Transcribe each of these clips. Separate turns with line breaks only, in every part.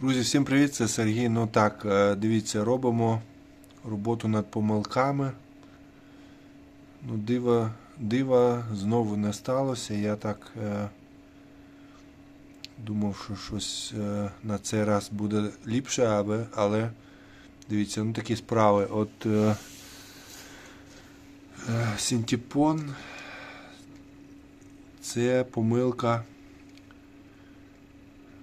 Друзі, всім привіт, це Сергій. Ну так, е, дивіться, робимо роботу над помилками. Ну, дива, дива знову не сталося. Я так е, думав, що щось е, на цей раз буде ліпше, але, але дивіться, ну такі справи. От е, е, Синтепон це помилка.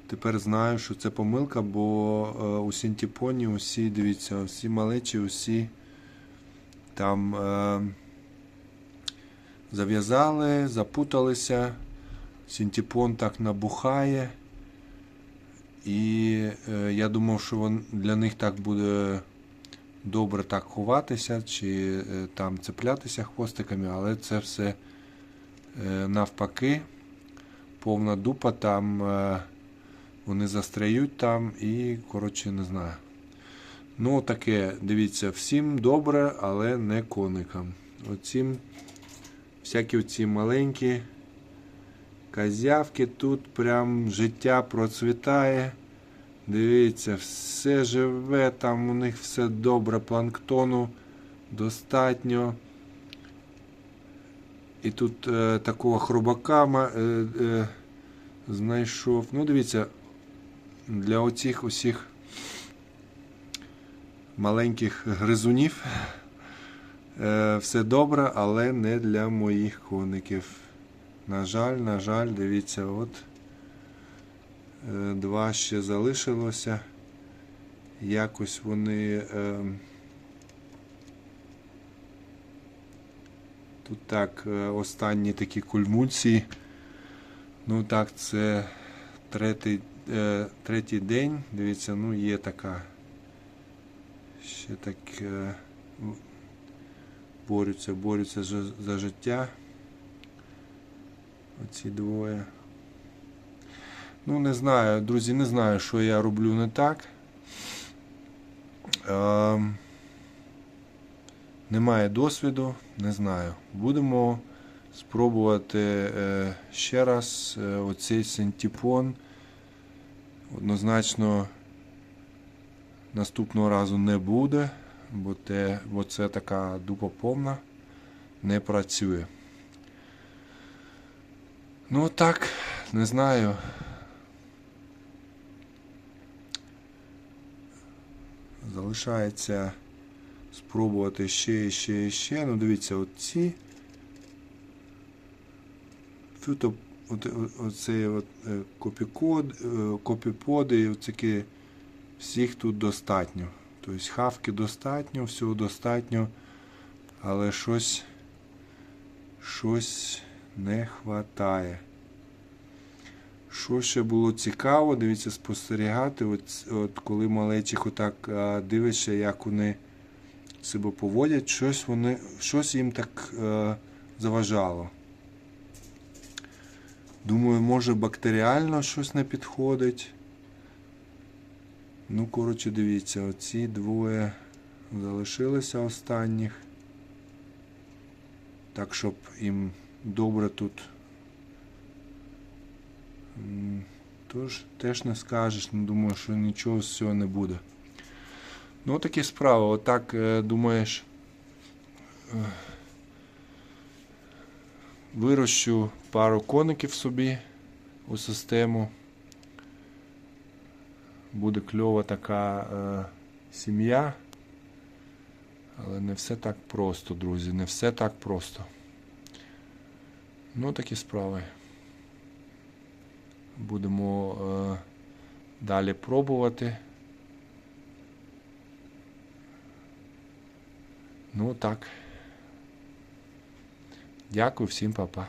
Тепер знаю, що це помилка, бо е, у Синтепоні усі, дивіться, всі малечі, усі там е, зав'язали, запуталися. Синтепон так набухає. І е, я думав, що вон, для них так буде добре так ховатися чи е, там цеплятися хвостиками, але це все е, навпаки. Повна дупа там. Е, вони застряють там і, коротше, не знаю. Ну, таке, дивіться, всім добре, але не коникам. Оцім всякі оці маленькі козявки тут прям життя процвітає. Дивіться, все живе, там у них все добре, планктону достатньо. І тут е, такого хробака е, е, знайшов. Ну, дивіться, для оцих усіх маленьких гризунів е, все добре, але не для моїх коників. На жаль, на жаль, дивіться, от е, два ще залишилося. Якось вони. Е, тут так, останні такі кульмуції. Ну так, це третій третій день, дивіться, ну є така. Ще так е, борються, борються за, життя. Оці двоє. Ну, не знаю, друзі, не знаю, що я роблю не так. Е, немає досвіду, не знаю. Будемо спробувати е, ще раз е, оцей синтепон. Однозначно наступного разу не буде, бо, те, бо це така дупа повна, не працює. Ну так, не знаю. Залишається спробувати ще ще і ще. Ну, дивіться, оці фюто от, оцей от, е, копікод, е, копіподи, оцякі, всіх тут достатньо. Тобто хавки достатньо, всього достатньо, але щось, щось не хватає. Що ще було цікаво, дивіться, спостерігати, от, от коли малечих отак дивишся, як вони себе поводять, щось вони, щось їм так а, заважало. Думаю, може бактеріально щось не підходить. Ну, коротше, дивіться, оці двоє залишилися останніх. Так, щоб їм добре тут. Тож теж не скажеш, не думаю, що нічого з цього не буде. Ну, такі справи. Отак е, думаєш. Вирощу пару коників собі у систему. Буде кльова така е, сім'я. Але не все так просто, друзі. Не все так просто. Ну, такі справи. Будемо е, далі пробувати. Ну так. Дякую всім, папа.